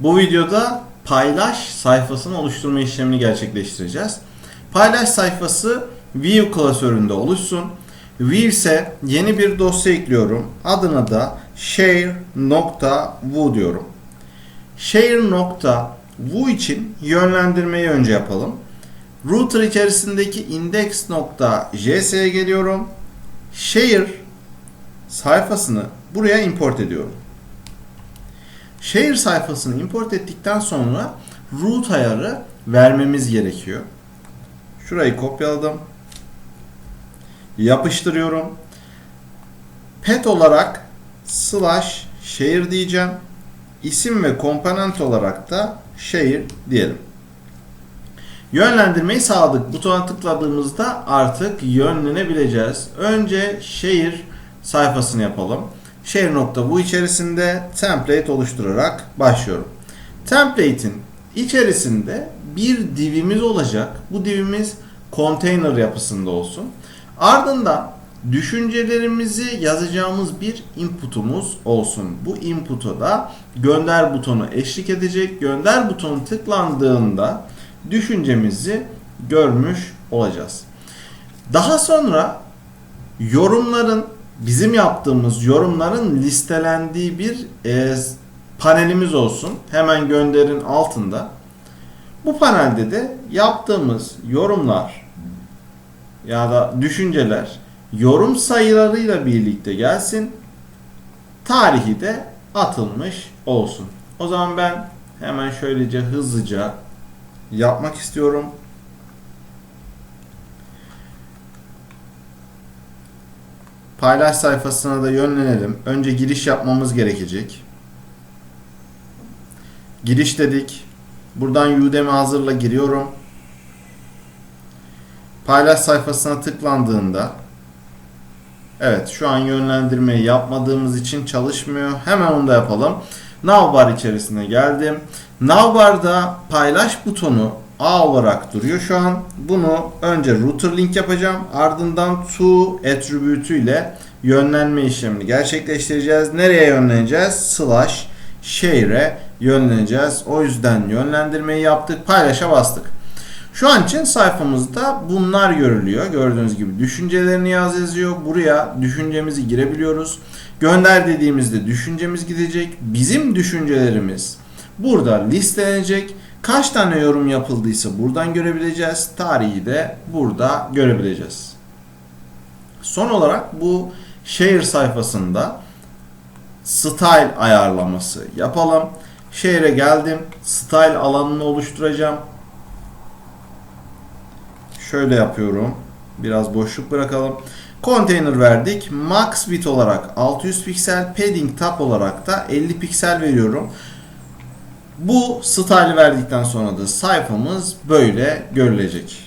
Bu videoda paylaş sayfasını oluşturma işlemini gerçekleştireceğiz. Paylaş sayfası View klasöründe oluşsun. View ise yeni bir dosya ekliyorum. Adına da share.vu diyorum. Share.vu için yönlendirmeyi önce yapalım. Router içerisindeki index.js'ye geliyorum. Share sayfasını buraya import ediyorum. Share sayfasını import ettikten sonra root ayarı vermemiz gerekiyor. Şurayı kopyaladım. Yapıştırıyorum. Pet olarak slash share diyeceğim. İsim ve komponent olarak da share diyelim. Yönlendirmeyi sağladık. Butona tıkladığımızda artık yönlenebileceğiz. Önce share sayfasını yapalım. Share.bu içerisinde template oluşturarak başlıyorum. Template'in içerisinde bir divimiz olacak. Bu divimiz container yapısında olsun. Ardından düşüncelerimizi yazacağımız bir input'umuz olsun. Bu input'a da gönder butonu eşlik edecek. Gönder butonu tıklandığında düşüncemizi görmüş olacağız. Daha sonra yorumların bizim yaptığımız yorumların listelendiği bir e, panelimiz olsun. Hemen gönderin altında. Bu panelde de yaptığımız yorumlar ya da düşünceler yorum sayılarıyla birlikte gelsin. Tarihi de atılmış olsun. O zaman ben hemen şöylece hızlıca yapmak istiyorum. Paylaş sayfasına da yönlenelim. Önce giriş yapmamız gerekecek. Giriş dedik. Buradan Udemy hazırla giriyorum. Paylaş sayfasına tıklandığında Evet şu an yönlendirmeyi yapmadığımız için çalışmıyor. Hemen onu da yapalım. Navbar içerisine geldim. Navbar'da paylaş butonu A olarak duruyor şu an. Bunu önce router link yapacağım. Ardından to attribute'ü ile yönlenme işlemini gerçekleştireceğiz. Nereye yönleneceğiz? Slash share'e yönleneceğiz. O yüzden yönlendirmeyi yaptık. Paylaşa bastık. Şu an için sayfamızda bunlar görülüyor. Gördüğünüz gibi düşüncelerini yaz yazıyor. Buraya düşüncemizi girebiliyoruz. Gönder dediğimizde düşüncemiz gidecek. Bizim düşüncelerimiz burada listelenecek. Kaç tane yorum yapıldıysa buradan görebileceğiz. Tarihi de burada görebileceğiz. Son olarak bu share sayfasında style ayarlaması yapalım. Share'e geldim. Style alanını oluşturacağım. Şöyle yapıyorum. Biraz boşluk bırakalım. Container verdik. Max bit olarak 600 piksel, padding tab olarak da 50 piksel veriyorum. Bu style verdikten sonra da sayfamız böyle görülecek.